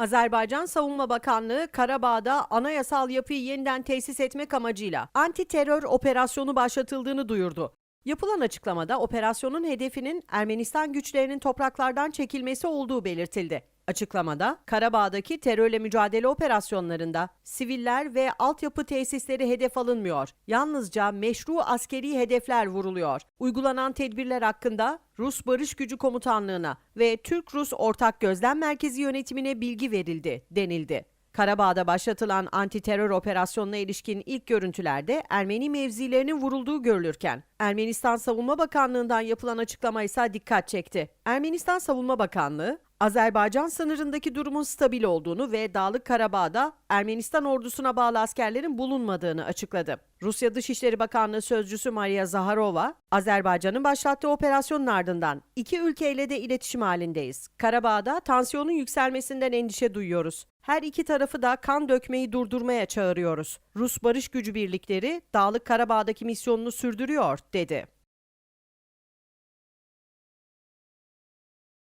Azerbaycan Savunma Bakanlığı Karabağ'da anayasal yapıyı yeniden tesis etmek amacıyla anti terör operasyonu başlatıldığını duyurdu. Yapılan açıklamada operasyonun hedefinin Ermenistan güçlerinin topraklardan çekilmesi olduğu belirtildi. Açıklamada Karabağ'daki terörle mücadele operasyonlarında siviller ve altyapı tesisleri hedef alınmıyor. Yalnızca meşru askeri hedefler vuruluyor. Uygulanan tedbirler hakkında Rus Barış Gücü Komutanlığı'na ve Türk-Rus Ortak Gözlem Merkezi yönetimine bilgi verildi denildi. Karabağ'da başlatılan anti-terör operasyonuna ilişkin ilk görüntülerde Ermeni mevzilerinin vurulduğu görülürken, Ermenistan Savunma Bakanlığı'ndan yapılan açıklama ise dikkat çekti. Ermenistan Savunma Bakanlığı, Azerbaycan sınırındaki durumun stabil olduğunu ve Dağlık Karabağ'da Ermenistan ordusuna bağlı askerlerin bulunmadığını açıkladı. Rusya Dışişleri Bakanlığı Sözcüsü Maria Zaharova, Azerbaycan'ın başlattığı operasyonun ardından iki ülkeyle de iletişim halindeyiz. Karabağ'da tansiyonun yükselmesinden endişe duyuyoruz. Her iki tarafı da kan dökmeyi durdurmaya çağırıyoruz. Rus barış gücü birlikleri Dağlık Karabağ'daki misyonunu sürdürüyor, dedi.